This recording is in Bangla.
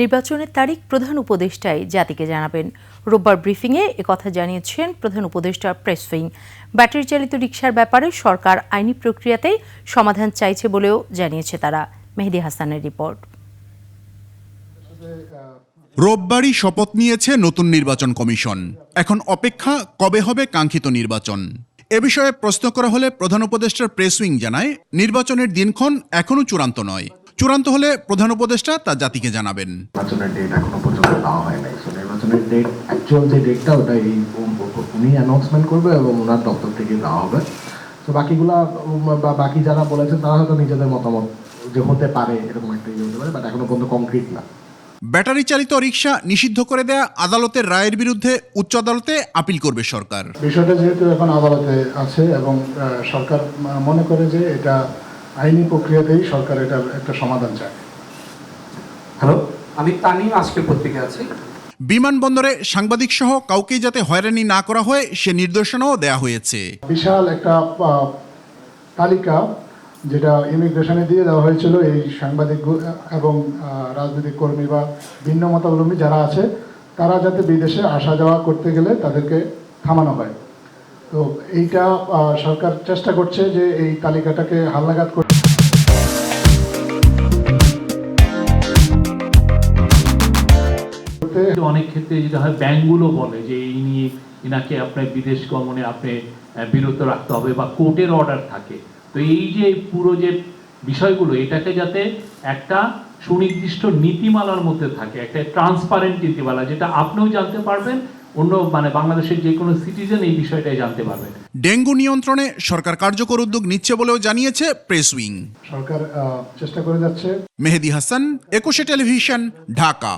নির্বাচনের তারিখ প্রধান উপদেষ্টাই জাতিকে জানাবেন। রোববার ব্রিফিংয়ে একথা জানিয়েছেন প্রধান উপদেষ্টা প্রেস উইং ব্যাটারি চালিত রিকশার ব্যাপারে সরকার আইনি প্রক্রিয়াতেই সমাধান চাইছে বলেও জানিয়েছে তারা। মেহেদি হাসানের রিপোর্ট। রোববারই শপথ নিয়েছে নতুন নির্বাচন কমিশন। এখন অপেক্ষা কবে হবে কাঙ্ক্ষিত নির্বাচন? এ বিষয়ে প্রশ্ন করা হলে প্রধান উপদেষ্টার প্রেস উইং জানায়, নির্বাচনের দিনক্ষণ এখনও চূড়ান্ত নয়। চূড়ান্ত হলে প্রধান উপদেষ্টা তা জাতিকে জানাবেন। নির্বাচনের ডেট এখনও পর্যন্ত দেওয়া হয় নাই। সো নির্বাচনের ডেট অ্যাকচুয়াল যে ডেটটা ওটা এই উনি অ্যানাউন্সমেন্ট করবে এবং ওনার দপ্তর থেকে দেওয়া হবে। তো বাকিগুলা বা বাকি যারা বলেছেন তারা হয়তো নিজেদের মতামত যে হতে পারে এরকম একটা ইয়ে হতে পারে বাট এখনও পর্যন্ত কংক্রিট না। ব্যাটারি চালিত রিক্সা নিষিদ্ধ করে দেয়া আদালতের রায়ের বিরুদ্ধে উচ্চ আদালতে আপিল করবে সরকার। বিষয়টা যেহেতু এখন আদালতে আছে এবং সরকার মনে করে যে এটা আইনি প্রক্রিয়াতেই সরকার এটা একটা সমাধান চায়। হ্যালো? আমি তানিম আজকের পত্রিকা আছি। বিমানবন্দরে সাংবাদিক সহ কাউকেই যাতে হয়রানি না করা হয় সে নির্দেশনাও দেয়া হয়েছে। বিশাল একটা আহ, তালিকা যেটা ইমিগ্রেশনে দিয়ে দেওয়া হয়েছিল এই সাংবাদিক এবং আহ, রাজনৈতিক কর্মী বা ভিন্ন মতাবলম্বী যারা আছে তারা যাতে বিদেশে আসা যাওয়া করতে গেলে তাদেরকে থামানো হয়। তো এইটা সরকার চেষ্টা করছে যে এই তালিকাটাকে হালনাগাদ কিন্তু অনেক ক্ষেত্রে যেটা হয়, ব্যাংকগুলো বলে যে এই নিয়ে এনাকে আপনার বিদেশ গমনে আপনি বিরত রাখতে হবে বা কোর্টের অর্ডার থাকে। তো এই যে পুরো যে বিষয়গুলো, এটাকে যাতে একটা সুনির্দিষ্ট নীতিমালার মধ্যে থাকে, একটা ট্রান্সপারেন্ট নীতিমালা, যেটা আপনিও জানতে পারবেন অন্য মানে বাংলাদেশের যে কোনো সিটিজেন এই বিষয়টাই জানতে পারবে। ডেঙ্গু নিয়ন্ত্রণে সরকার কার্যকর উদ্যোগ নিচ্ছে বলেও জানিয়েছে প্রেস উইং সরকার চেষ্টা করে যাচ্ছে। মেহেদি হাসান একুশে টেলিভিশন ঢাকা।